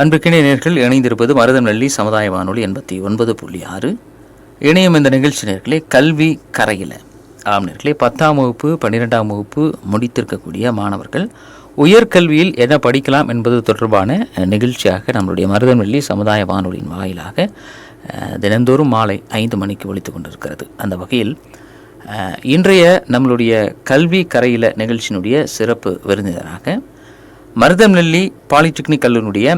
அன்பிற்கினிய நேர்கள் இணைந்திருப்பது மருதம் நல்லி சமுதாய வானொலி எண்பத்தி ஒன்பது புள்ளி ஆறு. இணையம் இந்த நிகழ்ச்சி நேர்களே கல்வி கரையில். ஆம் நேர்களே பத்தாம் வகுப்பு பன்னிரெண்டாம் வகுப்பு முடித்திருக்கக்கூடிய மாணவர்கள் உயர்கல்வியில் என்ன படிக்கலாம் என்பது தொடர்பான நிகழ்ச்சியாக நம்மளுடைய மருதநெல்லி சமுதாய வானொலியின் வாயிலாக தினந்தோறும் மாலை ஐந்து மணிக்கு ஒழித்து கொண்டிருக்கிறது. அந்த வகையில் இன்றைய நம்மளுடைய கல்வி கரையில் நிகழ்ச்சியினுடைய சிறப்பு விருந்தினராக மருதம்நெல்லி பாலிடெக்னிக் கல்லூரியுடைய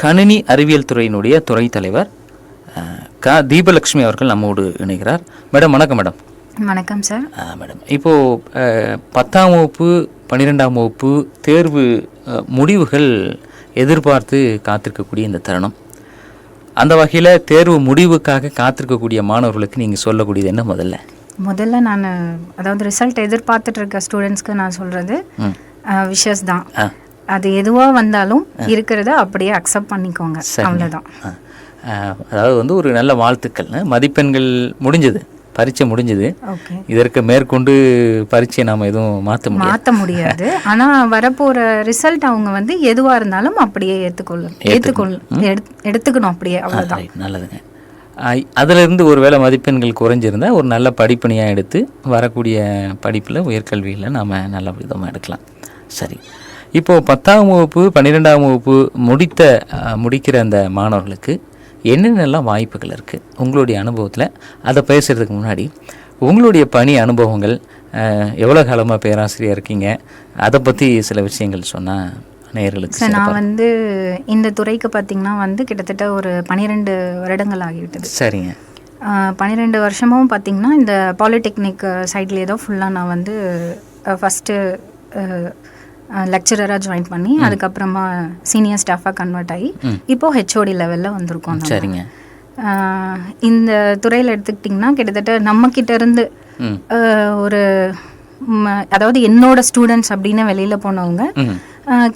கணினி அறிவியல் துறையினுடைய துறை தலைவர் க தீபலட்சுமி அவர்கள் நம்மோடு இணைகிறார். மேடம் வணக்கம் மேடம். வணக்கம் சார். மேடம். இப்போது பத்தாம் வகுப்பு பன்னிரெண்டாம் வகுப்பு தேர்வு முடிவுகள் எதிர்பார்த்து காத்திருக்கக்கூடிய இந்த தருணம். அந்த வகையில் தேர்வு முடிவுக்காக காத்திருக்கக்கூடிய மாணவர்களுக்கு நீங்கள் சொல்லக்கூடியது என்ன முதல்ல? முதல்ல நான் அதாவது ரிசல்ட் எதிர்பார்த்துட்டு இருக்க ஸ்டூடெண்ட்ஸ்க்கு நான் சொல்கிறது விஷஸ் தான். அது எதுவாக வந்தாலும் இருக்கிறத அப்படியே அக்செப்ட் பண்ணிக்கோங்க. அவ்வளோதான் அதாவது வந்து ஒரு நல்ல வாழ்த்துக்கள். மதிப்பெண்கள் முடிஞ்சது. பரீட்சை முடிஞ்சது. இதற்கு மேற்கொண்டு பரீட்சையை நாம் எதுவும் மாற்ற முடியாது. மாற்ற முடியாது. ஆனால் வரப்போகிற ரிசல்ட் அவங்க வந்து எதுவாக இருந்தாலும் அப்படியே ஏற்றுக்கொள்ளும் ஏற்றுக்கொள் எடுத்துக்கணும் அப்படியே. அவ்வளோதான் நல்லதுங்க. அதிலிருந்து ஒரு வேளை மதிப்பெண்கள் குறைஞ்சிருந்தா ஒரு நல்ல படிப்பணியாக எடுத்து வரக்கூடிய படிப்பில் உயர்கல்வியில் நாம் நல்ல விதமாக எடுக்கலாம். சரி. இப்போது பத்தாம் வகுப்பு பன்னிரெண்டாம் வகுப்பு முடித்த முடிக்கிற அந்த மாணவர்களுக்கு என்னென்னலாம் வாய்ப்புகள் இருக்குது உங்களுடைய அனுபவத்தில் அதை பேசுகிறதுக்கு முன்னாடி உங்களுடைய பணி அனுபவங்கள் எவ்வளோ காலமாக பேராசிரியர் இருக்கீங்க? அதை பற்றி சில விஷயங்கள் சொன்னால் நேயர்களுக்கு சார் நான் வந்து இந்த துறைக்கு பார்த்தீங்கன்னா வந்து கிட்டத்தட்ட ஒரு பன்னிரெண்டு வருடங்கள் ஆகிவிட்டது. சரிங்க. பன்னிரெண்டு வருஷமும் பார்த்தீங்கன்னா இந்த பாலிடெக்னிக் சைட்லேயே தான் ஃபுல்லாக நான் வந்து ஃபஸ்ட்டு லெக்சரராக ஜாயின் பண்ணி அதுக்கப்புறமா சீனியர் ஸ்டாஃபாக கன்வெர்ட் ஆகி இப்போ ஹெச்ஓடி லெவலில் வந்திருக்கோம். சரிங்க. இந்த துறையில் எடுத்துக்கிட்டிங்கன்னா கிட்டத்தட்ட நம்ம கிட்ட இருந்து ஒரு அதாவது என்னோட ஸ்டூடெண்ட்ஸ் அப்படின்னு வெளியில் போனவங்க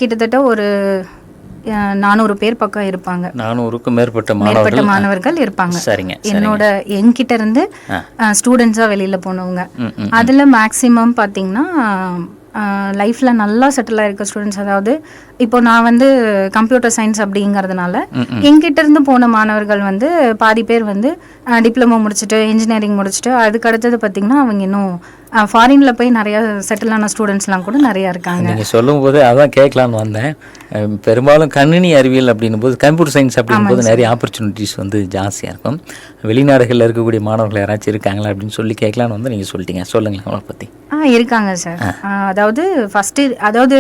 கிட்டத்தட்ட ஒரு நானூறு பேர் பக்கம் இருப்பாங்க. நானூறுக்கும் மேற்பட்ட மேற்பட்ட மாணவர்கள். இருப்பாங்க. சரிங்க என்னோட என்கிட்ட இருந்து ஸ்டூடெண்ட்ஸா வெளியில போனவங்க. அதுல மேக்ஸிமம் பாத்தீங்கன்னா லைஃப்ல நல்லா செட்டில் ஆயிருக்க ஸ்டூடெண்ட்ஸ் அதாவது இப்போ நான் வந்து கம்ப்யூட்டர் சயின்ஸ் அப்படிங்கறதுனால என்கிட்ட இருந்து போன மாணவர்கள் வந்து பாதி பேர் வந்து டிப்ளமோ முடிச்சுட்டு இன்ஜினியரிங் முடிச்சுட்டு அதுக்கு அடுத்தது பார்த்தீங்கன்னா அவங்க இன்னும் ஃபாரின்ல போய் நிறைய செட்டில் ஆன ஸ்டூடெண்ட்ஸ்லாம் கூட நிறைய இருக்காங்க. நீங்க சொல்லும் போது அதான் கேட்கலான்னு வந்தேன். பெரும்பாலும் கணினி அறிவியல் அப்படின்னும் போது கம்ப்யூட்டர் சயின்ஸ் அப்படின்னும் போது நிறைய ஆப்பர்ச்சுனிட்டிஸ் வந்து ஜாஸ்தியாக இருக்கும். வெளிநாடுகளில் இருக்கக்கூடிய மாணவர்கள் யாராச்சும் இருக்காங்களா அப்படின்னு சொல்லி கேட்கலான்னு வந்து நீங்கள் சொல்லிட்டீங்க. சொல்லுங்களேன் அவங்கள பற்றி ஆ இருக்காங்க சார் அதாவது ஃபஸ்ட்டு அதாவது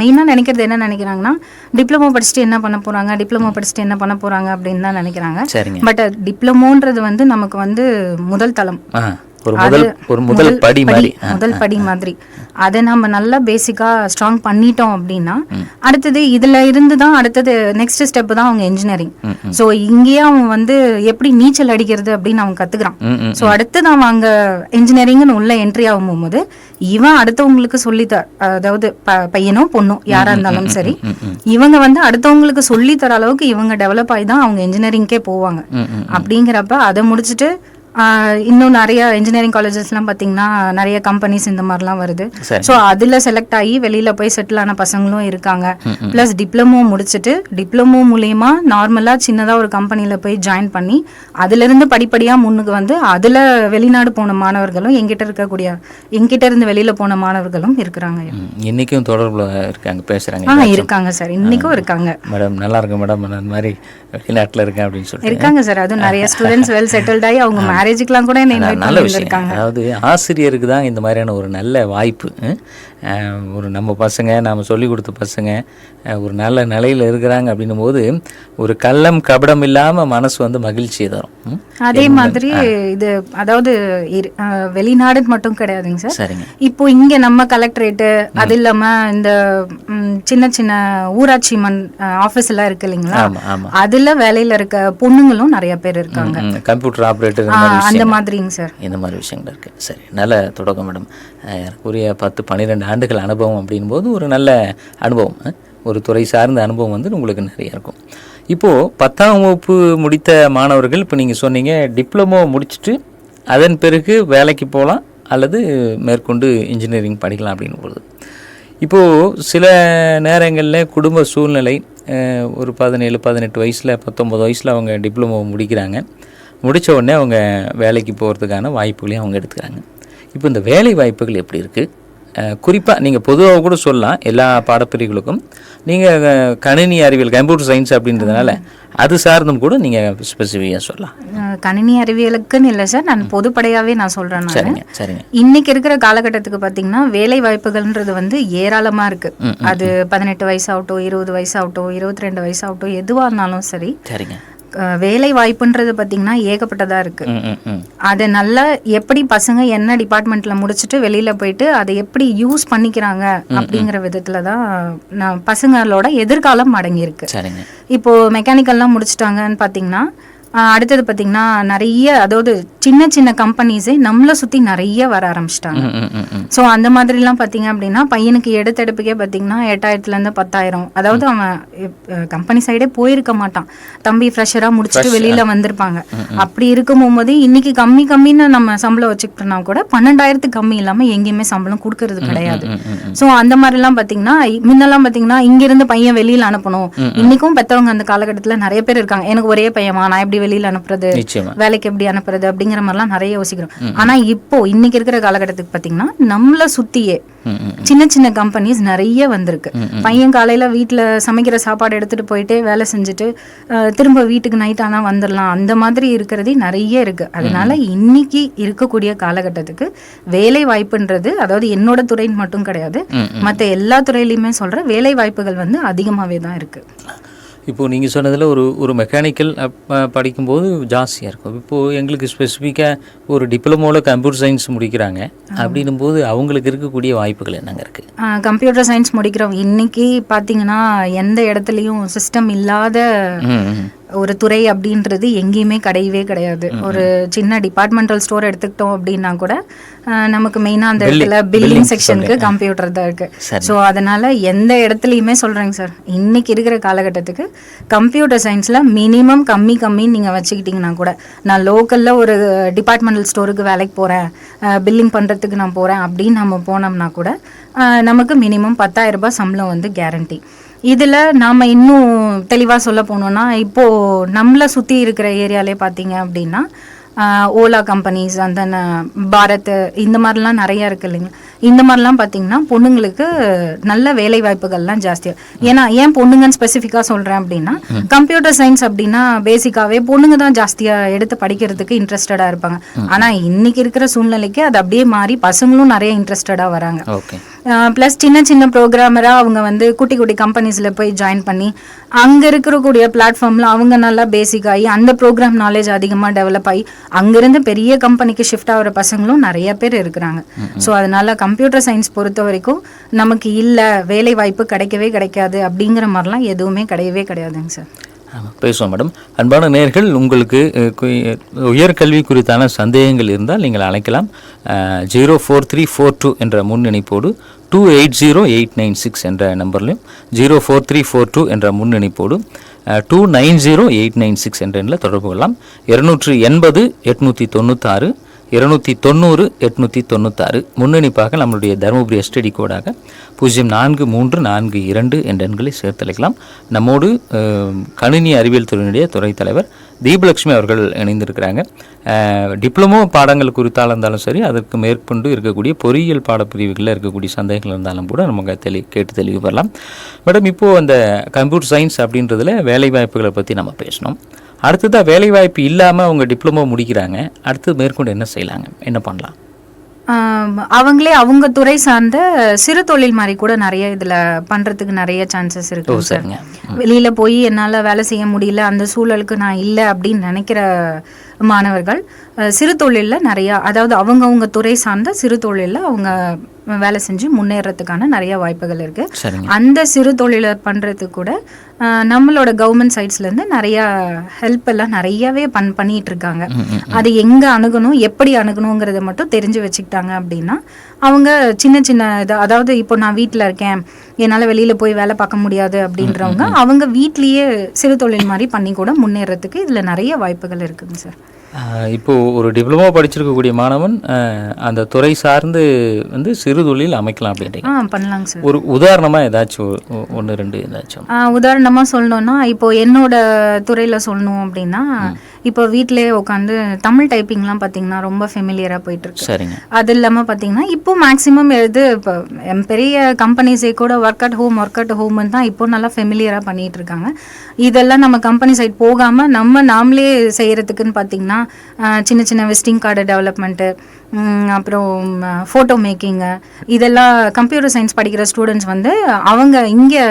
மெயினாக நினைக்கிறது என்ன நினைக்கிறாங்கன்னா டிப்ளமோ படிச்சுட்டு என்ன பண்ண போகிறாங்க டிப்ளமோ படிச்சுட்டு என்ன பண்ண போகிறாங்க அப்படின்னு தான் நினைக்கிறாங்க. சரிங்க. பட் டிப்ளமோன்றது வந்து நமக்கு வந்து முதல் தளம். ஒரு முதல் ஒரு முதல் படி மாதிரி. முதல் படி மாதிரி. அதை நம்ம நல்லா பேசிக்கா ஸ்ட்ராங் பண்ணிட்டோம் அப்படின்னா அடுத்தது இதுல இருந்து தான் அடுத்தது நெக்ஸ்ட் ஸ்டெப் தான் அவங்க இன்ஜினியரிங் ஸோ இங்கேயே அவன் வந்து எப்படி நீச்சல் அடிக்கிறது அப்படின்னு அவன் கத்துக்கிறான். ஸோ அடுத்தது அவன் அங்க இன்ஜினியரிங்னு உள்ள என்ட்ரி ஆகும் போது இவன் அடுத்தவங்களுக்கு சொல்லித்த அதாவது பையனோ பொண்ணோ யாரா இருந்தாலும் சரி இவங்க வந்து அடுத்தவங்களுக்கு சொல்லி தர அளவுக்கு இவங்க டெவலப் ஆகி தான் அவங்க இன்ஜினியரிங்க்கே போவாங்க. அப்படிங்கிறப்ப அதை முடிச்சுட்டு இன்னும் நிறைய இன்ஜினியரிங் காலேஜஸ்லாம் பார்த்தீங்கன்னா நிறைய கம்பெனிஸ் இந்த மாதிரிலாம் வருது. ஸோ அதில் செலக்ட் ஆகி வெளியில் போய் செட்டில் ஆன பசங்களும் இருக்காங்க. ப்ளஸ் டிப்ளமோ முடிச்சுட்டு டிப்ளமோ மூலயமா நார்மலாக சின்னதாக ஒரு கம்பெனியில் போய் ஜாயின் பண்ணி அதுலேருந்து படிப்படியாக முன்னுக்கு வந்து அதில் வெளிநாடு போன மாணவர்களும் எங்கிட்ட இருக்கக்கூடிய எங்கிட்ட இருந்து வெளியில் போன மாணவர்களும் இருக்கிறாங்க. இன்னைக்கும் தொடர்பில் இருக்காங்க பேசுகிறாங்க ஆ இருக்காங்க சார். இன்னைக்கும் இருக்காங்க. மேடம் நல்லா இருக்கு மேடம். இந்த மாதிரி வெளிநாட்டில் இருக்கேன் அப்படின்னு சொல்லிட்டு. இருக்காங்க சார். அதுவும் நிறைய ஸ்டூடெண்ட்ஸ் வெல் செட்டில்ட் ஆகி அவங்க மேரேஜுக்குலாம் கூட நல்ல விஷயம். அதாவது ஆசிரியருக்கு தான் இந்த மாதிரியான ஒரு நல்ல வாய்ப்பு. ஒரு நம்ம பசங்க நாம் சொல்லி கொடுத்த பசங்க ஒரு நல்ல நிலையில் இருக்கிறாங்க அப்படின்னும் போது ஒரு கள்ளம் கபடம் இல்லாமல் மனசு வந்து மகிழ்ச்சியை தரும்? அதே மாதிரி இது அதாவது வெளிநாடுன்னு மட்டும் கிடையாதுங்க சார். சரிங்க. இப்போ இங்க நம்ம கலெக்டரேட்டு அது இல்லாம இந்த சின்ன சின்ன ஊராட்சி மன் ஆபீஸ் எல்லாம் இருக்கு இல்லைங்களா? அதுல வேலையில இருக்க பொண்ணுங்களும் நிறைய பேர் இருக்காங்க. கம்ப்யூட்டர் ஆப்ரேட்டர் அந்த மாதிரிங்க சார். இந்த மாதிரி விஷயங்கள் இருக்குது சரி நல்ல தொடக்கம் மேடம். எனக்குரிய பத்து பன்னிரெண்டு ஆண்டுகள் அனுபவம் அப்படின் போது ஒரு நல்ல அனுபவம். ஒரு துறை சார்ந்த அனுபவம் வந்து உங்களுக்கு நிறைய இருக்கும். இப்போது பத்தாம் வகுப்பு முடித்த மாணவர்கள் இப்போ நீங்கள் சொன்னீங்க டிப்ளமோ முடிச்சுட்டு அதன் பிறகு வேலைக்கு போகலாம் அல்லது மேற்கொண்டு இன்ஜினியரிங் படிக்கலாம் அப்படின்னு பொழுது. இப்போது சில நேரங்களில் குடும்ப சூழ்நிலை ஒரு பதினேழு பதினெட்டு வயசில் பத்தொம்பது வயசில் அவங்க டிப்ளமோ முடிக்கிறாங்க. முடித்த உடனே அவங்க வேலைக்கு போகிறதுக்கான வாய்ப்புகளையும் அவங்க எடுத்துக்கிறாங்க. இப்போ இந்த வேலை வாய்ப்புகள் எப்படி இருக்குது குறிப்பாக நீங்கள் பொதுவாக கூட சொல்லலாம் எல்லா பாடப்பிரிவுகளுக்கும். நீங்கள் கணினி அறிவியல் கம்ப்யூட்டர் சயின்ஸ் அப்படின்றதுனால அது சார்ந்தும் கூட நீங்கள் ஸ்பெசிஃபிக்காக சொல்லலாம். கணினி அறிவியலுக்குன்னு இல்லை சார். நான் பொதுப்படையாவே நான் சொல்றேன் நான். சரிங்க சரிங்க. இன்னைக்கு இருக்கிற காலகட்டத்துக்கு பார்த்தீங்கன்னா வேலை வாய்ப்புகள்ன்றது வந்து ஏராளமா இருக்கு. அது பதினெட்டு வயசு ஆகட்டும் இருபது வயசு ஆகட்டும் இருபத்தி ரெண்டு வயசு ஆகட்டும் எதுவா இருந்தாலும் சரி. சரிங்க. வேலை வாய்ப்புன்றது பார்த்தீங்கன்னா ஏகப்பட்டதா இருக்கு. ம் ம் ம். அதை நல்லா எப்படி பசங்க என்ன டிபார்ட்மெண்ட்ல முடிச்சுட்டு வெளியில போயிட்டு அதை எப்படி யூஸ் பண்ணிக்கிறாங்க அப்படிங்கிற விதத்துல தான் நான் பசங்களோட எதிர்காலம் அடங்கி இருக்கு சரிங்க. இப்போ மெக்கானிக்கல்லாம் முடிச்சிட்டாங்கன்னு பார்த்தீங்கன்னா அடுத்தது பார்த்தீங்கன்னா நிறைய அதாவது சின்ன சின்ன கம்பெனிஸே நம்மளை சுற்றி நிறைய வர ஆரம்பிச்சிட்டாங்க. ஸோ அந்த மாதிரிலாம் பார்த்தீங்க அப்படின்னா பையனுக்கு எடுத்தெடுப்புக்கே பார்த்தீங்கன்னா எட்டாயிரத்துலேருந்து பத்தாயிரம். அதாவது அவன் கம்பெனி சைடே போயிருக்க மாட்டான். தம்பி ஃப்ரெஷராக முடிச்சுட்டு வெளியில் வந்திருப்பாங்க. அப்படி இருக்கும் போது இன்னைக்கு கம்மி கம்மின்னு நம்ம சம்பளம் வச்சுக்கிட்டோம்னா கூட பன்னெண்டாயிரத்துக்கு கம்மி இல்லாமல் எங்கேயுமே சம்பளம் கொடுக்கறது கிடையாது. ஸோ அந்த மாதிரிலாம் பார்த்தீங்கன்னா முன்னெல்லாம் பார்த்தீங்கன்னா இங்கிருந்து பையன் வெளியில் அனுப்பணும். இன்னைக்கும் பெற்றவங்க அந்த காலகட்டத்தில் நிறைய பேர் இருக்காங்க. எனக்கு ஒரே பையமா நான் எப்படி வெளியில் அனுப்புறது வேலைக்கு எப்படி அனுப்புறது அப்படிங்கிற மாதிரிலாம் நிறைய யோசிக்கிறோம். ஆனா இப்போ இன்னைக்கு இருக்கிற காலகட்டத்துக்கு பாத்தீங்கன்னா நம்மள சுத்தியே சின்ன சின்ன கம்பெனிஸ் நிறைய வந்திருக்கு. பையன் காலையில வீட்ல சமைக்கிற சாப்பாடு எடுத்துட்டு போயிட்டே வேலை செஞ்சுட்டு திரும்ப வீட்டுக்கு நைட் ஆனா வந்துடலாம். அந்த மாதிரி இருக்கிறதே நிறைய இருக்கு. அதனால இன்னைக்கு இருக்கக்கூடிய காலகட்டத்துக்கு வேலை வாய்ப்புன்றது அதாவது என்னோட துறைன்னு மட்டும் கிடையாது மத்த எல்லா துறையிலையுமே சொல்ற வேலை வாய்ப்புகள் வந்து அதிகமாவே தான் இருக்கு. இப்போது நீங்கள் சொன்னதில் ஒரு ஒரு மெக்கானிக்கல் படிக்கும்போது ஜாஸ்தியாக இருக்கும். இப்போது எங்களுக்கு ஸ்பெசிஃபிக்காக ஒரு டிப்ளமோவில் கம்ப்யூட்டர் சயின்ஸ் முடிக்கிறாங்க. அப்படின்னும் போது அவங்களுக்கு இருக்கக்கூடிய வாய்ப்புகள் என்னங்க இருக்குது கம்ப்யூட்டர் சயின்ஸ் முடிக்கிறோம் இன்னைக்கு பாத்தீங்கன்னா எந்த இடத்துலயும் சிஸ்டம் இல்லாத ஒரு துறை அப்படின்றது எங்கேயுமே கிடையவே கிடையாது. ஒரு சின்ன டிபார்ட்மெண்டல் ஸ்டோர் எடுத்துக்கிட்டோம் அப்படின்னா கூட நமக்கு மெயினாக அந்த இடத்துல பில்லிங் செக்ஷனுக்கு கம்ப்யூட்டர் தான் இருக்கு. ஸோ அதனால எந்த இடத்துலையுமே சொல்றேங்க சார் இன்னைக்கு இருக்கிற காலகட்டத்துக்கு கம்ப்யூட்டர் சயின்ஸ்ல மினிமம் கம்மி கம்மின்னு நீங்க வச்சுக்கிட்டீங்கன்னா கூட நான் லோக்கல்ல ஒரு டிபார்ட்மெண்டல் ஸ்டோருக்கு வேலைக்கு போறேன் பில்லிங் பண்றதுக்கு நான் போறேன் அப்படின்னு நம்ம போனோம்னா கூட நமக்கு மினிமம் பத்தாயிரம் ரூபாய் சம்பளம் வந்து கேரண்டி இதுல நாம இன்னும் தெளிவா சொல்ல போனோம்னா இப்போ நம்மள சுத்தி இருக்கிற ஏரியாலே பாத்தீங்க அப்படின்னா ஓலா கம்பெனிஸ் அந்த பாரத் இந்த மாதிரிலாம் நிறைய இருக்கு இல்லைங்க இந்த மாதிரிலாம் பார்த்தீங்கன்னா பொண்ணுங்களுக்கு நல்ல வேலை வாய்ப்புகள்லாம் ஜாஸ்தி ஏன்னா ஏன் பொண்ணுங்கன்னு ஸ்பெசிஃபிக்காக சொல்கிறேன் அப்படின்னா கம்ப்யூட்டர் சயின்ஸ் அப்படின்னா பேசிக்காவே பொண்ணுங்க தான் ஜாஸ்தியாக எடுத்து படிக்கிறதுக்கு இன்ட்ரெஸ்டடாக இருப்பாங்க. ஆனால் இன்னைக்கு இருக்கிற சூழ்நிலைக்கு அது அப்படியே மாறி பசங்களும் நிறைய இன்ட்ரெஸ்டடாக வராங்க. ஓகே. ப்ளஸ் சின்ன சின்ன ப்ரோக்ராமராக அவங்க வந்து குட்டி குட்டி கம்பெனிஸில் போய் ஜாயின் பண்ணி அங்கே இருக்கக்கூடிய பிளாட்ஃபார்மில் அவங்க நல்லா பேசிக் ஆகி அந்த ப்ரோக்ராம் நாலேஜ் அதிகமாக டெவலப் ஆகி அங்கேருந்து பெரிய கம்பெனிக்கு ஷிஃப்ட் ஆகிற பசங்களும் நிறைய பேர் இருக்கிறாங்க. ஸோ அதனால கம்ப்யூட்டர் சயின்ஸ் பொறுத்த வரைக்கும் நமக்கு இல்லை வேலை வாய்ப்பு கிடைக்கவே கிடைக்காது அப்படிங்கிற மாதிரிலாம் எதுவுமே கிடையவே கிடையாதுங்க சார். பேசுவோம் மேடம். அன்பான நேர்கள் உங்களுக்கு உயர்கல்வி குறித்தான சந்தேகங்கள் இருந்தால் நீங்கள் அழைக்கலாம். Zero four three four two என்ற முன் இணைப்போடு two eight zero eight nine six என்ற நம்பர்லையும் zero four three four two என்ற முன் இணைப்போடு two nine zero eight nine six என்ற எண்ணில் தொடர்பு கொள்ளலாம். இரநூற்றி எண்பது எட்நூற்றி தொண்ணூத்தாறு இருநூற்றி தொண்ணூறு எட்நூற்றி தொண்ணூத்தாறு. முன்னணிப்பாக நம்மளுடைய தருமபுரி எஸ்டடி கோடாக பூஜ்ஜியம் நான்கு மூன்று நான்கு இரண்டு என்ற எண்களை சேர்த்தளிக்கலாம். நம்மோடு கணினி அறிவியல் துறையினுடைய துறை தலைவர் தீபலட்சுமி அவர்கள் இணைந்திருக்கிறாங்க. டிப்ளமோ பாடங்கள் குறித்தாலும் இருந்தாலும் சரி அதற்கு மேற்கொண்டு இருக்கக்கூடிய பொறியியல் பாடப்பிரிவுகளில் இருக்கக்கூடிய சந்தேகங்கள் இருந்தாலும் கூட நமக்கு தெளி கேட்டு தெளிவு பெறலாம் மேடம் இப்போது அந்த கம்ப்யூட்டர் சயின்ஸ் அப்படின்றதுல வேலைவாய்ப்புகளை பற்றி நம்ம பேசணும். அடுத்ததாக வேலைவாய்ப்பு இல்லாமல் அவங்க டிப்ளமோ முடிக்கிறாங்க. அடுத்து மேற்கொண்டு என்ன செய்யலாங்க? என்ன பண்ணலாம்? அவங்களே அவங்க துறை சார்ந்த சிறு தொழில் மாதிரி கூட நிறைய இதுல பண்றதுக்கு நிறைய சான்சஸ் இருக்கு சார். வெளியில போய் என்னால வேலை செய்ய முடியல அந்த சூழலுக்கு நான் இல்லை அப்படின்னு நினைக்கிற மாணவர்கள் சிறு தொழில்ல நிறைய அதாவது அவங்கவங்க துறை சார்ந்த சிறு தொழில்ல அவங்க வேலை செஞ்சு முன்னேறதுக்கான நிறைய வாய்ப்புகள் இருக்கு. அந்த சிறு தொழிலை பண்றதுக்கு கூட நம்மளோட கவர்மெண்ட் சைட்ஸ்ல இருந்து நிறைய ஹெல்ப் எல்லாம் நிறையவே பண் பண்ணிட்டு இருக்காங்க. அது எங்க அணுகணும் எப்படி அணுகணுங்கிறத மட்டும் தெரிஞ்சு வச்சுக்கிட்டாங்க அப்படின்னா அவங்க சின்ன சின்ன இது அதாவது இப்போ நான் வீட்டில் இருக்கேன் என்னால் வெளியில போய் வேலை பார்க்க முடியாது அப்படின்றவங்க அவங்க வீட்லயே சிறு தொழில் மாதிரி பண்ணி கூட முன்னேறதுக்கு இதுல நிறைய வாய்ப்புகள் இருக்குங்க சார். ஆஹ் இப்போ ஒரு டிப்ளமோ படிச்சிருக்கக்கூடிய மாணவன் அந்த துறை சார்ந்து வந்து சிறு தொழில் அமைக்கலாம் அப்படின்றீங்க ஆ பண்ணலாங்க சார். ஒரு உதாரணமாக ஏதாச்சும் ஒன்று ரெண்டு ஏதாச்சும். உதாரணமாக சொல்லணும்னா இப்போ என்னோட துறையில் சொல்லணும் அப்படின்னா இப்போ வீட்டிலேயே உட்காந்து தமிழ் டைப்பிங்லாம் பார்த்தீங்கன்னா ரொம்ப ஃபெமிலியராக போயிட்டு இருக்கு சரிங்க. அது இல்லாமல் பார்த்தீங்கன்னா இப்போ மேக்ஸிமம் எழுது இப்போ பெரிய கம்பெனிஸே கூட work at home work at ஹோம்னு தான் இப்போ நல்லா ஃபெமிலியராக பண்ணிட்டு இருக்காங்க இதெல்லாம் நம்ம கம்பெனி சைட் போகாமல் நம்ம நாமளே செய்கிறதுக்குன்னு பார்த்தீங்கன்னா சின்ன சின்ன விசிட்டிங் கார்டு டெவலப்மெண்ட்டு அப்புறம் ஃபோட்டோ மேக்கிங்கு இதெல்லாம் கம்ப்யூட்டர் சயின்ஸ் படிக்கிற ஸ்டூடெண்ட்ஸ் வந்து அவங்க இங்கே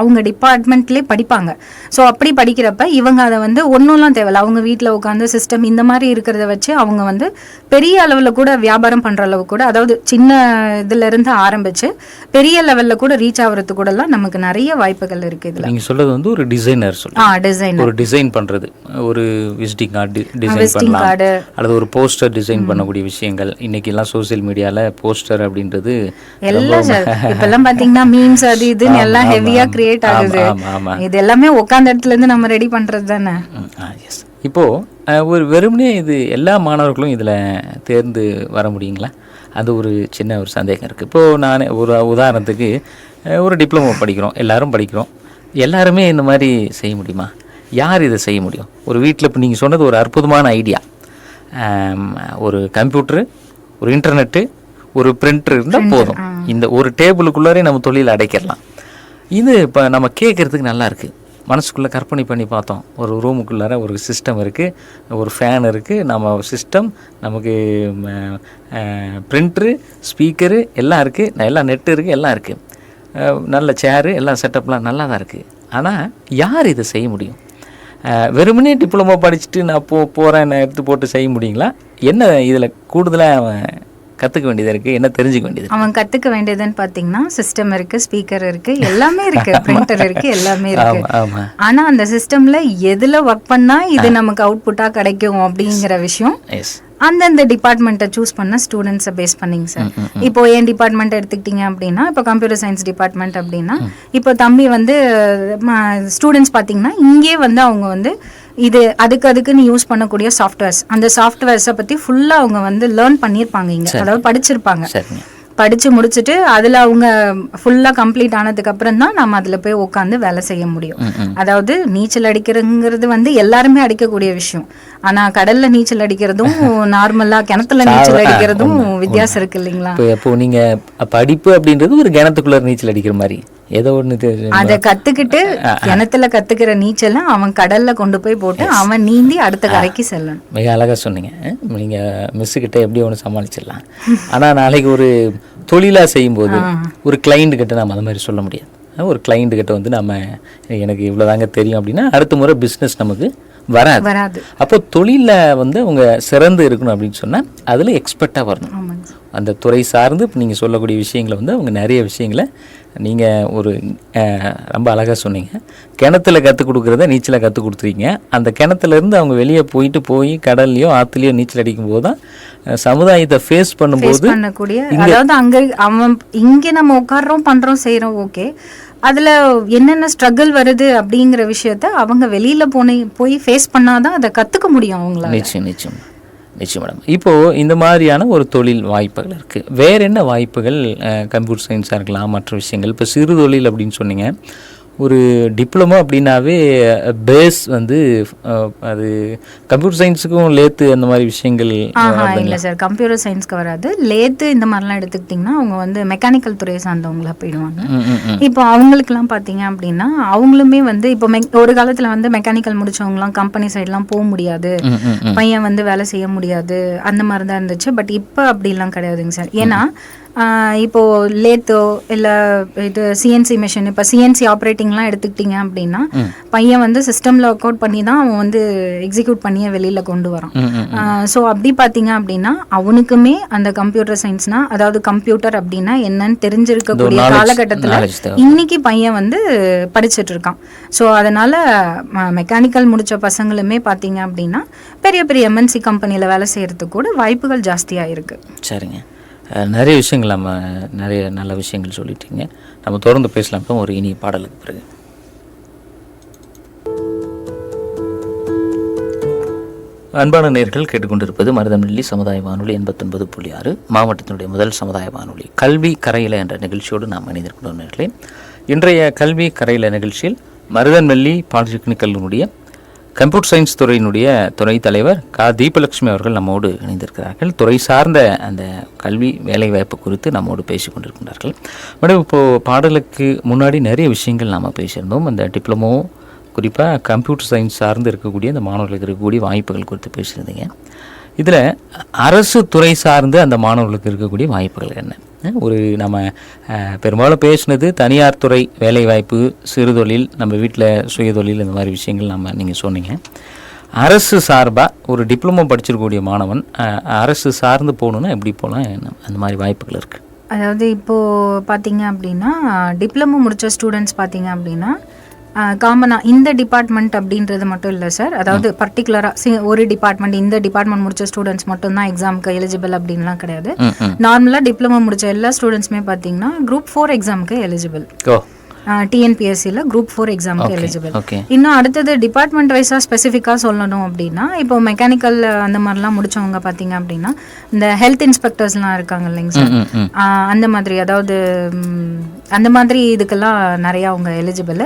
அவங்க டிபார்ட்மெண்ட்லேயே படிப்பாங்க. ஸோ அப்படி படிக்கிறப்ப இவங்க அதை வந்து ஒன்றும்லாம் தேவையில்ல. அவங்க வீட்டில் உட்காந்து சிஸ்டம் இந்த மாதிரி இருக்கிறத வச்சு அவங்க வந்து பெரிய அளவில் கூட வியாபாரம் பண்ணுற அளவு கூட அதாவது சின்ன இதுல இருந்து ஆரம்பிச்சு பெரிய லெவலில் கூட ரீச் ஆகிறதுக்கு கூடலாம் நமக்கு நிறைய வாய்ப்புகள் இருக்குது இதில். நீங்கள் சொல்றது வந்து ஒரு டிசைனர் சொல்லு ஆ டிசைன் ஒரு டிசைன் பண்ணுறது ஒரு விசிட்டிங் கார்டு டிசைன் பண்ணலாம். card. அல்லது ஒரு போஸ்டர் டிசைன் பண்ணக்கூடிய விஷயங்கள். இன்னைக்கு எல்லாம் சோஷியல் மீடியாவில் போஸ்டர் அப்படின்றது எல்லாம் இப்பெல்லாம் பார்த்தீங்கன்னா மீம்ஸ் அது இதுன்னு எல்லாம் ஹெவியாக கிரியேட் ஆகுது. இது எல்லாமே உட்காந்த இடத்துல இருந்து நம்ம ரெடி பண்றது தானே? எஸ் இப்போது ஒரு வெறுமனே இது எல்லா மாணவர்களும் இதில் தேர்ந்து வர முடியுங்களா? அது ஒரு சின்ன ஒரு சந்தேகம் இருக்குது இப்போது நான் ஒரு உதாரணத்துக்கு ஒரு டிப்ளமோ படிக்கிறோம். எல்லாரும் படிக்கிறோம். எல்லாருமே இந்த மாதிரி செய்ய முடியுமா? யார் இதை செய்ய முடியும்? ஒரு வீட்டில் இப்போ நீங்கள் சொன்னது ஒரு அற்புதமான ஐடியா ஒரு கம்ப்யூட்டரு ஒரு இன்டர்நெட்டு ஒரு பிரிண்டர் இருந்தால் போதும். இந்த ஒரு டேபிளுக்குள்ளாரே நம்ம தொழில் அடைக்கிடலாம் இது இப்போ நம்ம கேட்குறதுக்கு நல்லாயிருக்கு மனசுக்குள்ளே கற்பனை பண்ணி பார்த்தோம். ஒரு ரூமுக்குள்ளார ஒரு சிஸ்டம் இருக்குது ஒரு ஃபேன் இருக்குது நம்ம சிஸ்டம் நமக்கு ப்ரிண்ட்ரு ஸ்பீக்கரு எல்லாம் இருக்குது எல்லாம் நெட்டு இருக்குது எல்லாம் இருக்குது நல்ல சேரு எல்லாம் செட்டப்லாம் நல்லா தான் இருக்குது ஆனால் யார் இதை செய்ய முடியும்? வெறுமனே டிப்ளமோ படிச்சுட்டு நான் போ போகிறேன் நான் எடுத்து போட்டு செய்ய முடியுங்களா? என்ன இதில் கூடுதலாக கற்றுக்க வேண்டியது இருக்குது என்ன தெரிஞ்சுக்க வேண்டியது? அவன் கத்துக்க வேண்டியதுன்னு பாத்தீங்கன்னா சிஸ்டம் இருக்கு ஸ்பீக்கர் இருக்கு எல்லாமே இருக்கு பிரிண்டர் இருக்கு எல்லாமே இருக்கு. ஆமாம் ஆமாம் ஆனா அந்த சிஸ்டம்ல எதுல ஒர்க் பண்ணா இது நமக்கு அவுட்புட்டா கிடைக்கும் அப்படிங்கிற விஷயம் அந்தந்த டிபார்ட்மெண்ட்டை சூஸ் பண்ண ஸ்டூடெண்ட்ஸை பேஸ் பண்ணிங்க சார் இப்போ என் டிபார்ட்மெண்ட் எடுத்துக்கிட்டீங்க அப்படின்னா இப்போ கம்ப்யூட்டர் சயின்ஸ் டிபார்ட்மெண்ட் அப்படின்னா இப்போ தம்பி வந்து ஸ்டூடெண்ட்ஸ் பார்த்தீங்கன்னா இங்கே வந்து அவங்க வந்து இது அதுக்கு அதுக்குன்னு யூஸ் பண்ணக்கூடிய சாஃப்ட்வேர்ஸ் அந்த சாஃப்ட்வேர்ஸை பற்றி ஃபுல்லாக அவங்க வந்து லேர்ன் பண்ணியிருப்பாங்க இங்கே. அதாவது படிச்சிருப்பாங்க. படிச்சு முடிச்சுட்டு அதுல அவங்க ஃபுல்லா கம்ப்ளீட் ஆனதுக்கு அப்புறம் தான் நம்ம அதுல போய் உட்காந்து வேலை செய்ய முடியும். அதாவது நீச்சல் அடிக்கிறதுங்கிறது வந்து எல்லாருமே அடிக்கக்கூடிய விஷயம். ஆனா கடல்ல நீச்சல் அடிக்கிறதும் நார்மலா கிணத்துல நீச்சல் அடிக்கிறதும் வித்தியாசம் இருக்கு இல்லைங்களா? இப்போ இப்போ நீங்கள் படிப்பு அப்படின்றது ஒரு கிணத்துக்குள்ளே நீச்சல் அடிக்கிற மாதிரி. ஏதோ ஒன்று அத கத்துக்கிட்டு கிணத்துல கத்துக்கிற நீச்சலை அவன் கடல்ல கொண்டு போய் போட்டு அவன் நீந்தி அடுத்த கரைக்கு செல்லணும். மிக அழகாக சொன்னீங்க. நீங்கள் மிஸ்ஸுக்கிட்ட எப்படி ஒன்று சமாளிச்சிடலாம். ஆனால் நாளைக்கு ஒரு தொழிலாக செய்யும்போது ஒரு கிளைண்ட் கிட்ட நம்ம அந்த மாதிரி சொல்ல முடியாது. ஒரு கிளைண்ட் கிட்ட வந்து நம்ம எனக்கு இவ்வளோதாங்க தெரியும் அப்படின்னா அடுத்த முறை பிஸ்னஸ் நமக்கு வராது. வராது. அப்போ தொழிலில் வந்து அவங்க சிறந்து இருக்கணும் அப்படின்னு சொன்னால் அதில் எக்ஸ்பர்ட்டாக வரணும். அந்த துறை சார்ந்து இப்போ நீங்கள் சொல்லக்கூடிய விஷயங்களை வந்து அவங்க நிறைய விஷயங்களை நீங்கள் ஒரு ரொம்ப அழகாக சொன்னீங்க. கிணத்துல கற்றுக் கொடுக்குறத நீச்சலை கற்றுக் கொடுத்துருக்கீங்க. அந்த கிணத்துலேருந்து அவங்க வெளியே போயிட்டு போய் கடல்லையோ ஆற்றுலையோ நீச்சல் அடிக்கும் போது தான் சமுதாயத்தை ஃபேஸ் பண்ணும்போது பண்ணக்கூடிய அதாவது அங்க அவன் இங்க நம்ம உட்கார்றோம் பண்றோம் செய்றோம் ஓகே. அதுல என்னென்ன ஸ்ட்ரகிள் வருது அப்படிங்கிற விஷயத்த அவங்க வெளியில போன போய் ஃபேஸ் பண்ணாதான் அதை கத்துக்க முடியும் அவங்களால. நிச்சயம் நிச்சயம். நிச்சயம் மேடம். இப்போது இந்த மாதிரியான ஒரு தொழில் வாய்ப்புகள் இருக்குது வேற என்ன வாய்ப்புகள் கம்ப்யூட்டர் சயின்ஸாக இருக்கலாம் மற்ற விஷயங்கள். இப்போ சிறு தொழில் அப்படின்னு சொன்னீங்க. ஒரு டிப்ளமோ அப்படின்னாவே பேஸ் வந்து அது கம்ப்யூட்டர் சயின்ஸுக்கும் லேத்து அந்த மாதிரி விஷயங்கள் இல்ல சார் கம்ப்யூட்டர் சயின்ஸ்க்கு வராது. லேத்து இந்த மாதிரிலாம் எடுத்துக்கிட்டிங்கன்னா அவங்க வந்து மெக்கானிக்கல் துறையை சார்ந்தவங்களா போயிடுவாங்க. இப்போ அவங்களுக்குலாம் பார்த்தீங்க அப்படின்னா அவங்களுமே வந்து இப்போ மெக் ஒரு காலத்தில் வந்து மெக்கானிக்கல் முடிச்சவங்கலாம் கம்பெனி சைட்லாம் போக முடியாது. பையன் வந்து வேலை செய்ய முடியாது. அந்த மாதிரி தான் இருந்துச்சு. பட் இப்போ அப்படிலாம் கிடையாதுங்க சார் ஏன்னா ஆஹ் இப்போ லேத்தோ இல்லை இது சிஎன்சி மிஷின் இப்போ சிஎன்சி ஆப்ரேட்டிங்லாம் எடுத்துக்கிட்டிங்க அப்படின்னா பையன் வந்து சிஸ்டமில் ஒர்க் அவுட் பண்ணி தான் அவன் வந்து எக்ஸிக்யூட் பண்ணியே வெளியில் கொண்டு வரான். ஸோ அப்படி பார்த்தீங்க அப்படின்னா அவனுக்குமே அந்த கம்ப்யூட்டர் சயின்ஸ்னா அதாவது கம்ப்யூட்டர் அப்படின்னா என்னன்னு தெரிஞ்சிருக்கக்கூடிய காலகட்டத்தில். இன்னைக்கு பையன் வந்து படிச்சுட்டு இருக்கான். ஸோ அதனால மெக்கானிக்கல் முடிச்ச பசங்களுமே பார்த்தீங்க அப்படின்னா பெரிய பெரிய எம்என்சி கம்பெனியில் வேலை செய்யறதுக்கு கூட வாய்ப்புகள் ஜாஸ்தியாக இருக்கு. சரிங்க. நிறைய விஷயங்கள் நம்ம நிறைய நல்ல விஷயங்கள் சொல்லிட்டீங்க. நம்ம தொடர்ந்து பேசலாம். இப்போ ஒரு இனிய பாடலுக்கு பிறகு. அன்பான நேர்கள் கேட்டுக்கொண்டிருப்பது மருதநெல்லி சமுதாய வானொலி எண்பத்தொன்பது புள்ளி ஆறு மாவட்டத்தினுடைய முதல் சமுதாய வானொலி கல்வி கரையில என்ற நிகழ்ச்சியோடு நாம் இணைந்திருக்கிறோம் நேர்களே. இன்றைய கல்வி கரையில நிகழ்ச்சியில் மருதநெல்லி பாலிடெக்னிக் கல்லூரியுடைய கம்ப்யூட்டர் சயின்ஸ் துறையினுடைய துறை தலைவர் கா. தீபலட்சுமி அவர்கள் நம்மோடு இணைந்திருக்கிறார்கள். துறை சார்ந்த அந்த கல்வி வேலைவாய்ப்பு குறித்து நம்மோடு பேசிக் கொண்டிருக்கின்றார்கள். மேடம் இப்போது பாடலுக்கு முன்னாடி நிறைய விஷயங்கள் நாம் பேசியிருந்தோம். அந்த டிப்ளமோ குறிப்பாக கம்ப்யூட்டர் சயின்ஸ் சார்ந்து இருக்கக்கூடிய அந்த மாணவர்களுக்கு இருக்கக்கூடிய வாய்ப்புகள் குறித்து பேசியிருந்தீங்க. இதில் அரசு துறை சார்ந்து அந்த மாணவர்களுக்கு இருக்கக்கூடிய வாய்ப்புகள் என்ன? ஒரு நம்ம பெரும்பாலும் பேசினது தனியார் துறை வேலைவாய்ப்பு சிறுதொழில் நம்ம வீட்டில் சுயதொழில் இந்த மாதிரி விஷயங்கள் நம்ம நீங்கள் சொன்னீங்க. அரசு சார்பாக ஒரு டிப்ளமோ படிச்சிருக்கக்கூடிய மாணவன் அரசு சார்ந்து போகணுன்னா எப்படி போகலாம்? என்ன- அந்த மாதிரி வாய்ப்புகள் இருக்குது அதாவது இப்போது பார்த்தீங்க அப்படின்னா டிப்ளமோ முடித்த ஸ்டூடெண்ட்ஸ் பார்த்தீங்க அப்படின்னா காமனாக இந்த டிபார்ட்மெண்ட் அப்படின்றது மட்டும் இல்லை சார் அதாவது பர்டிகுலராக ஒரு டிபார்ட்மெண்ட் இந்த டிபார்ட்மெண்ட் முடிச்ச ஸ்டூடெண்ட்ஸ் மட்டும்தான் எக்ஸாமுக்கு எலிஜிபிள் அப்படின்லாம் கிடையாது. நார்மலாக டிப்ளமோ முடிச்ச எல்லா ஸ்டூடெண்ட்ஸுமே பார்த்தீங்கன்னா குரூப் ஃபோர் எக்ஸாமுக்கு எலிஜிபிள் டிஎன்பிஎஸ்சியில் குரூப் ஃபோர் எக்ஸாமுக்கு எலிஜிபிள் இன்னும் அடுத்தது டிபார்ட்மெண்ட் வைஸாக ஸ்பெசிஃபிக்காக சொல்லணும் அப்படின்னா இப்போ மெக்கானிக்கல் அந்த மாதிரிலாம் முடிச்சவங்க பார்த்தீங்க அப்படின்னா இந்த ஹெல்த் இன்ஸ்பெக்டர்ஸ்லாம் இருக்காங்க இல்லைங்க சார் அந்த மாதிரி அதாவது அந்த மாதிரி இதுக்கெல்லாம் நிறையா அவங்க எலிஜிபிள்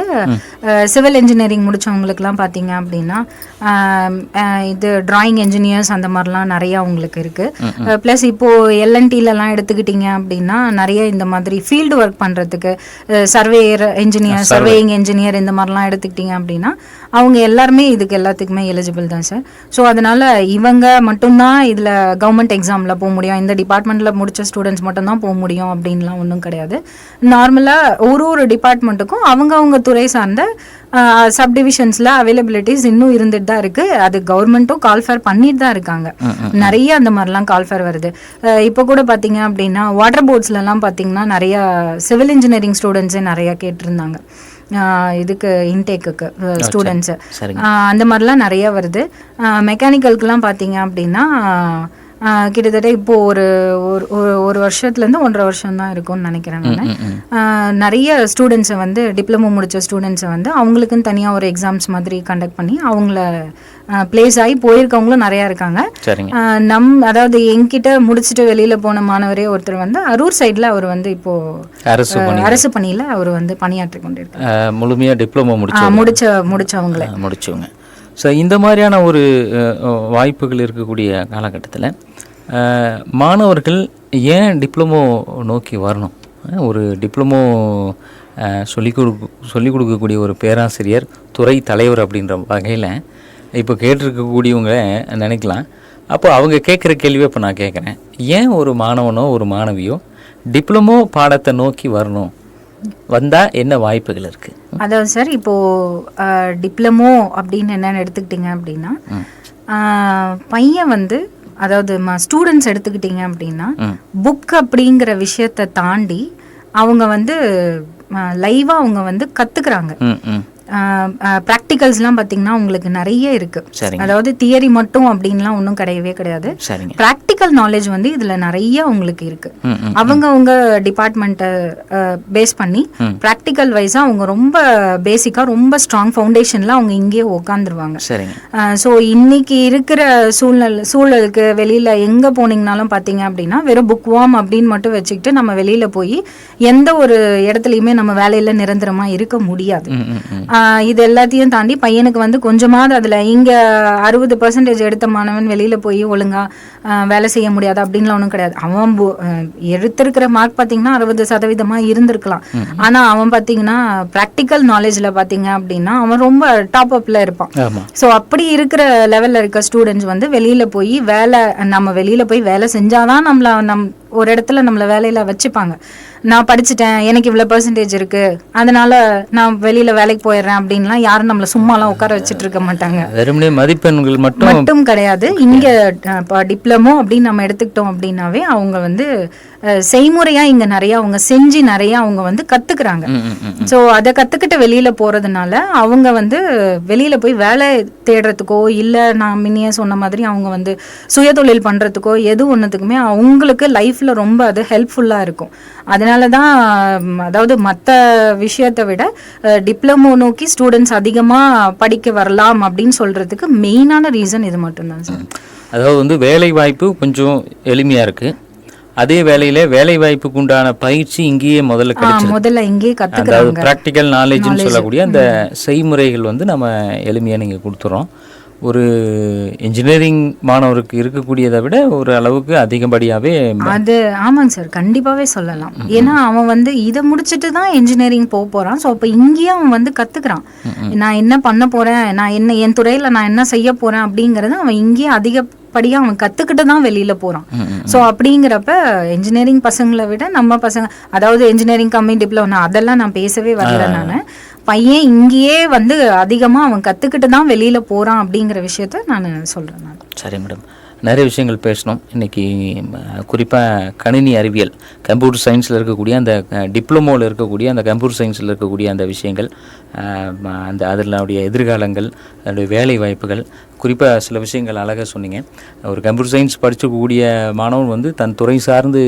சிவில் இன்ஜினியரிங் முடிச்சவங்களுக்குலாம் பார்த்தீங்க அப்படின்னா இது டிராயிங் என்ஜினியர்ஸ் அந்த மாதிரிலாம் நிறையா அவங்களுக்கு இருக்குது ப்ளஸ் இப்போது எல்என்டிலலாம் எடுத்துக்கிட்டிங்க அப்படின்னா நிறைய இந்த மாதிரி ஃபீல்டு ஒர்க் பண்ணுறதுக்கு சர்வேயர் இன்ஜினியர் சர்வேயிங் இன்ஜினியர் இந்த மாதிரிலாம் எடுத்துக்கிட்டிங்க அப்படின்னா அவங்க எல்லாருமே இதுக்கு எல்லாத்துக்குமே எலிஜிபிள் தான் சார் ஸோ அதனால இவங்க மட்டும்தான் இதில் கவர்மெண்ட் எக்ஸாமில் போக முடியும். இந்த டிபார்ட்மெண்ட்டில் முடிச்ச ஸ்டூடெண்ட்ஸ் மட்டும்தான் போக முடியும் அப்படின்லாம் ஒன்றும் கிடையாது. நார்மலாக ஒரு ஒரு டிபார்ட்மெண்ட்டுக்கும் அவங்கவங்க துறை சார்ந்த சப்டிவிஷன்ஸில் அவைலபிலிட்டிஸ் இன்னும் இருந்துட்டு தான் இருக்குது அது கவர்மெண்ட்டும் கால்ஃபேர் பண்ணிட்டு தான் இருக்காங்க. நிறைய அந்த மாதிரிலாம் கால்ஃபேர் வருது. இப்போ கூட பார்த்தீங்க அப்படின்னா வாட்டர் போர்ட்ஸ்லலாம் பார்த்தீங்கன்னா நிறைய சிவில் இன்ஜினியரிங் ஸ்டூடெண்ட்ஸே நிறையா கேட்டிருந்தாங்க. இதுக்கு இன்டேக்குக்கு ஸ்டூடெண்ட்ஸு அந்த மாதிரிலாம் நிறைய வருது. மெக்கானிக்கலுக்குலாம் பார்த்தீங்க அப்படின்னா கிட்டத்தட்ட இப்போ ஒரு ஒரு ஒரு- வருஷத்துலேருந்து ஒன்றரை வருஷம் தான் இருக்கும்னு நினைக்கிறேன் நான். நிறைய ஸ்டூடெண்ட்ஸை வந்து டிப்ளமோ முடிச்ச ஸ்டூடெண்ட்ஸை வந்து அவங்களுக்குன்னு தனியாக ஒரு எக்ஸாம்ஸ் மாதிரி கண்டக்ட் பண்ணி அவங்கள ப்ளேஸ் ஆகி போயிருக்கவங்களும் நிறையா இருக்காங்க. நம் அதாவது என்கிட்ட முடிச்சுட்டு வெளியில போன மாணவரே ஒருத்தர் வந்து அரூர் சைடுல அவர் வந்து இப்போ அரசு அரசு பணியில அவர் வந்து பணியாற்றி கொண்டிருக்கார். அஹ், முழுமையா டிப்ளமோ முடிச்சு முடிச்ச முடிச்சவங்கள. முடிச்சவங்க. ஸோ இந்த மாதிரியான ஒரு வாய்ப்புகள் இருக்கக்கூடிய காலகட்டத்தில் மாணவர்கள் ஏன் டிப்ளமோ நோக்கி வரணும்? ஒரு டிப்ளமோ சொல்லிக் கொடு சொல்லிக் கொடுக்கக்கூடிய ஒரு பேராசிரியர் துறை தலைவர் அப்படின்ற வகையில் இப்போ கேட்டிருக்கக்கூடியவங்க நினைக்கலாம். அப்போ அவங்க கேட்குற கேள்வியை இப்போ நான் கேட்குறேன். ஏன் ஒரு மாணவனோ ஒரு மாணவியோ டிப்ளமோ பாடத்தை நோக்கி வரணும்? வந்தால் என்ன வாய்ப்புகள் இருக்குது அதாவது சார் இப்போ டிப்ளமோ அப்படின்னு என்னன்னு எடுத்துக்கிட்டீங்க அப்படின்னா பையன் வந்து அதாவது ஸ்டூடெண்ட்ஸ் எடுத்துக்கிட்டீங்க அப்படின்னா. புக் அப்படிங்கிற விஷயத்தை தாண்டி அவங்க வந்து லைவாக அவங்க வந்து கற்றுக்குறாங்க ம். ப்ராக்டிகல்ஸ்லாம் பார்த்தீங்கன்னா உங்களுக்கு நிறைய இருக்கு. அதாவது தியரி மட்டும் அப்படின்லாம் ஒன்றும் கிடையவே கிடையாது. ப்ராக்டிக்கல் நாலேஜ் வந்து இதில் நிறைய உங்களுக்கு இருக்கு. அவங்க அவங்க டிபார்ட்மெண்ட்டை பேஸ் பண்ணி. ப்ராக்டிக்கல் வைஸாக அவங்க ரொம்ப பேசிக்காக ரொம்ப ஸ்ட்ராங் ஃபவுண்டேஷனில் அவங்க இங்கேயே உட்காந்துருவாங்க ஸோ இன்னைக்கு இருக்கிற சூழ்நிலை சூழலுக்கு வெளியில் எங்கே போனீங்கனாலும் பார்த்தீங்க அப்படின்னா வெறும் புக் வார்ம் அப்படின்னு மட்டும் வச்சுக்கிட்டு நம்ம வெளியில் போய் எந்த ஒரு இடத்துலையுமே நம்ம வேலையில் நிரந்தரமாக இருக்க முடியாது. இது எல்லாத்தையும் தாண்டி பையனுக்கு வந்து கொஞ்சமாவது அதில் இங்கே அறுபது பர்சன்டேஜ் எடுத்த மாணவன் வெளியில் போய் ஒழுங்காக வேலை செய்ய முடியாது அப்படின்லாம் ஒன்றும் கிடையாது. அவன் எடுத்திருக்கிற மார்க் பார்த்தீங்கன்னா அறுபது சதவீதமாக இருந்திருக்கலாம். ஆனால் அவன் பார்த்தீங்கன்னா ப்ராக்டிக்கல் நாலேஜில் பார்த்தீங்க அப்படின்னா அவன் ரொம்ப டாப் அப்பில் இருப்பான். ஸோ அப்படி இருக்கிற லெவலில் இருக்க ஸ்டூடெண்ட்ஸ் வந்து வெளியில் போய் வேலை நம்ம வெளியில் போய் வேலை செஞ்சாதான் நம்மள நம் ஒரு இடத்துல நம்மளை வேலையில் வச்சுப்பாங்க. நான் படிச்சுட்டேன் எனக்கு இவ்வளோ பர்சன்டேஜ் இருக்கு. அதனால நான் வெளியில் வேலைக்கு போயிடுறேன் அப்படின்லாம் யாரும் நம்மளை சும்மாலாம் உட்கார வச்சுட்டு இருக்க மாட்டாங்க. வெறுமனே மதிப்பெண்கள் மட்டும் மட்டும் கிடையாது. இங்க இப்போ டிப்ளமோ அப்படின்னு நம்ம எடுத்துக்கிட்டோம் அப்படின்னாவே அவங்க வந்து அஹ், செய்முறையா இங்க நிறைய அவங்க செஞ்சு நிறைய அவங்க வந்து ம். ஸோ அதை கத்துக்கிட்டு வெளியில போறதுனால அவங்க வந்து வெளியில போய் வேலை தேடுறதுக்கோ இல்ல நான் முன்னையே சொன்ன மாதிரி அவங்க வந்து சுயதொழில் பண்றதுக்கோ எது ஒன்றுத்துக்குமே அவங்களுக்கு லைஃப் லைஃப்பில் ரொம்ப அது ஹெல்ப்ஃபுல்லாக இருக்கும். அதனால தான் அதாவது மற்ற விஷயத்தை விட டிப்ளமோ நோக்கி ஸ்டூடெண்ட்ஸ் அதிகமாக படிக்க வரலாம் அப்படின்னு சொல்கிறதுக்கு மெயினான ரீசன் இது மட்டும்தான் சார் அதாவது வந்து வேலை வாய்ப்பு கொஞ்சம் எளிமையாக இருக்குது அதே வேலையில வேலை வாய்ப்புக்கு உண்டான பயிற்சி இங்கேயே முதல்ல ஆ, கிடைச்சிருக்கு. முதல்ல இங்கேயே கற்றுக்குறாங்க ப்ராக்டிக்கல் நாலேஜ்னு சொல்லக்கூடிய அந்த செய்முறைகள் வந்து நம்ம எளிமையாக நீங்கள் கொடுத்துறோம். ஒரு இன்ஜினியரிங் மாணவருக்கு இருக்கக்கூடியதை விட ஒரு அளவுக்கு அதிகப்படியாகவே அது ஆமாங்க சார். கண்டிப்பாவே சொல்லலாம். ஏன்னா அவன் வந்து இதை முடிச்சுட்டு தான் இன்ஜினியரிங் போக போறான். ஸோ அப்போ இங்கேயே அவன் வந்து கத்துக்கிறான். நான் என்ன பண்ண போறேன்? நான் என்ன என் துறையில நான் என்ன செய்ய போறேன் அப்படிங்கறத அவன் இங்கேயே அதிகப்படியா அவன் கத்துக்கிட்டு தான் வெளியில போறான். ஸோ அப்படிங்கிறப்ப இன்ஜினியரிங் பசங்களை விட நம்ம பசங்க அதாவது இன்ஜினியரிங் கம்மி டிப்ளமோ அதெல்லாம் நான் பேசவே வரல நான். பையன் இங்கேயே வந்து அதிகமா அவன் கத்துக்கிட்டு தான் வெளியில போறான் அப்படிங்கிற விஷயத்த நான் சொல்றேன் நான் சரி மேடம். நிறைய விஷயங்கள் பேசணும் இன்னைக்கு குறிப்பாக கணினி அறிவியல் கம்ப்யூட்டர் சயின்ஸில் இருக்கக்கூடிய அந்த டிப்ளமோவில் இருக்கக்கூடிய அந்த கம்ப்யூட்டர் சயின்ஸில் இருக்கக்கூடிய அந்த விஷயங்கள் அந்த அதனுடைய எதிர்காலங்கள் அதனுடைய வேலை வாய்ப்புகள் குறிப்பாக சில விஷயங்கள் அழகாக சொன்னீங்க. ஒரு கம்ப்யூட்டர் சயின்ஸ் படிச்சக்கூடிய மாணவன் வந்து தன் துறை சார்ந்து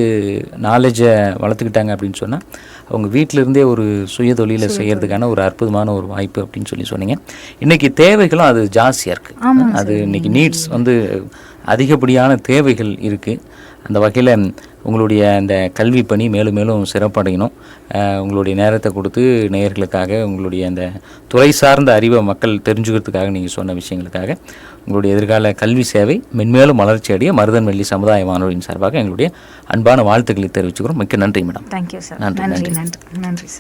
நாலேஜை வளர்த்துக்கிட்டாங்க அப்படின்னு சொன்னால் அவங்க வீட்டில இருந்தே ஒரு சுய தொழிலை செய்யறதுக்கான ஒரு அற்புதமான ஒரு வாய்ப்பு அப்படின்னு சொல்லி சொன்னீங்க. இன்னைக்கு தேவைகளும் அது ஜாஸ்தியாக இருக்குது அது இன்னைக்கு நீட்ஸ் வந்து அதிகப்படியான தேவைகள் இருக்குது அந்த வகையில் உங்களுடைய அந்த கல்வி பணி மேலும் மேலும் சிறப்படையணும். உங்களுடைய நேரத்தை கொடுத்து நேயர்களுக்காக உங்களுடைய அந்த துறை சார்ந்த அறிவை மக்கள் தெரிஞ்சுக்கிறதுக்காக நீங்கள் சொன்ன விஷயங்களுக்காக உங்களுடைய எதிர்கால கல்வி சேவை மென்மேலும் வளர்ச்சி அடைய மருதன் வெள்ளி சமுதாய வானொலியின் சார்பாக எங்களுடைய அன்பான வாழ்த்துக்களை தெரிவிச்சுக்கிறோம். மிக்க நன்றி மேடம். தேங்க்யூ சார் நன்றி, நன்றி நன்றி. நன்றி. சார்